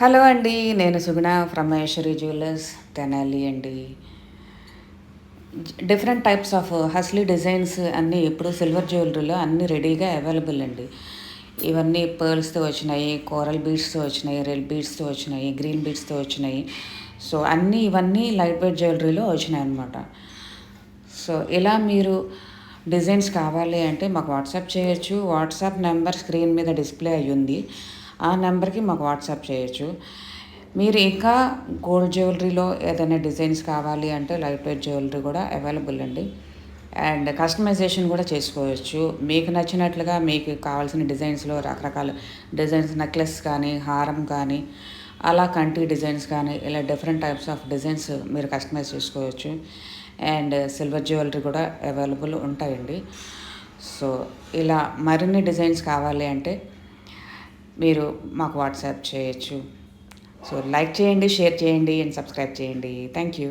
Hello అండి నేను Suguna from Maheshwari jewellers Tenali అండి. డిఫరెంట్ టైప్స్ ఆఫ్ హస్లీ డిజైన్స్ అన్నీ ఇప్పుడు సిల్వర్ జ్యువెలరీలో అన్నీ రెడీగా అవైలబుల్ అండి. ఇవన్నీ పర్ల్స్తో వచ్చినాయి కోరల్ బీడ్స్తో వచ్చినాయి రెడ్ బీడ్స్తో వచ్చినాయి గ్రీన్ బీడ్స్తో వచ్చినాయి. సో అన్నీ ఇవన్నీ లైట్ వెయిట్ జ్యువెలరీలో వచ్చినాయి అనమాట సో ఇలా మీరు డిజైన్స్ కావాలి అంటే మాకు వాట్సాప్ చేయొచ్చు. వాట్సాప్ నెంబర్ స్క్రీన్ మీద డిస్ప్లే అయ్యింది. ఆ నెంబర్కి మాకు వాట్సాప్ చేయొచ్చు. మీరు ఇంకా గోల్డ్ జ్యువెలరీలో ఏదైనా డిజైన్స్ కావాలి అంటే లైట్ వెయిట్ జ్యువెలరీ కూడా అవైలబుల్ అండి. అండ్ కస్టమైజేషన్ కూడా చేసుకోవచ్చు. మీకు నచ్చినట్లుగా మీకు కావాల్సిన డిజైన్స్లో రకరకాల డిజైన్స్ నెక్లెస్ కానీ హారం కానీ అలా కంటి డిజైన్స్ కానీ ఇలా డిఫరెంట్ టైప్స్ ఆఫ్ డిజైన్స్ మీరు కస్టమైజ్ చేసుకోవచ్చు. అండ్ సిల్వర్ జ్యువెలరీ కూడా అవైలబుల్ ఉంటాయండి. సో ఇలా మరిన్ని డిజైన్స్ కావాలి అంటే మీరు మాకు వాట్సాప్ చేయొచ్చు. సో లైక్ చేయండి షేర్ చేయండి అండ్ సబ్స్క్రైబ్ చేయండి. Thank you.